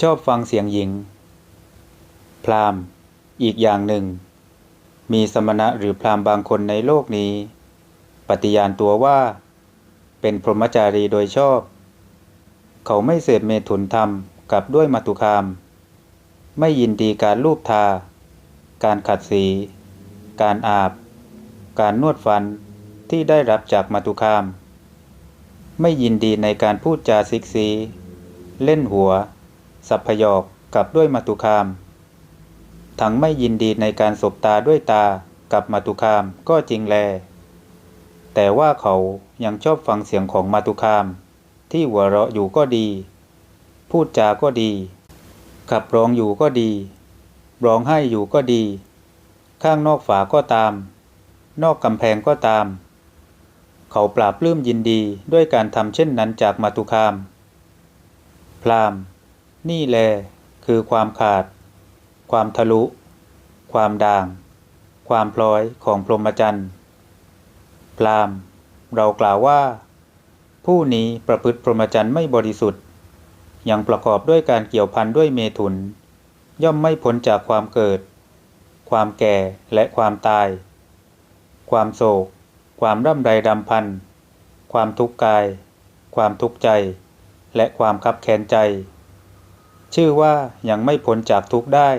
ชอบฟังเสียงหญิง พราหมณ์ อีกอย่างหนึ่ง มีสมณะหรือพราหมณ์บางคนในโลกนี้ ปฏิญาณตัวว่า เป็นพรหมจารีโดยชอบ เขาไม่เสพเมถุนธรรมกับด้วยมาตุคาม ไม่ยินดีการลูบทา การขัดสี การอาบ การนวดฟันที่ได้รับจากมาตุคาม ไม่ยินดีในการพูดจาซิกซี เล่นหัว สัพยอกกับด้วยมาตุคาม ทั้งไม่ยินดีในการสบตาด้วยตากับมาตุคามก็จริงแล แต่ว่าเขายังชอบฟังเสียงของมาตุคาม ที่หัวเราะอยู่ก็ดี พูดจาก็ดีขับร้องอยู่ก็ดี ร้องไห้อยู่ก็ดี ข้างนอกฝาก็ตาม นอกกำแพงก็ตาม เขาปราบปลื้มยินดีด้วยการทำเช่นนั้นจากมาตุคาม พราหมณ์ นี่แลคือความขาด ความทะลุ ความด่าง ความพลอยของพรหมจรรย์พรามเรากล่าวว่า ผู้นี้ประพฤติพรหมจรรย์ไม่บริสุทธิ์ ยังประกอบด้วยการเกี่ยวพันด้วยเมถุน ย่อมไม่พ้นจากความเกิด ความแก่และความตาย ความโศก ความร่ำไรรำพัน ความทุกข์กาย ความทุกข์ใจ และความคับแค้นใจ ชื่อว่ายังไม่พ้นจากทุกข์ได้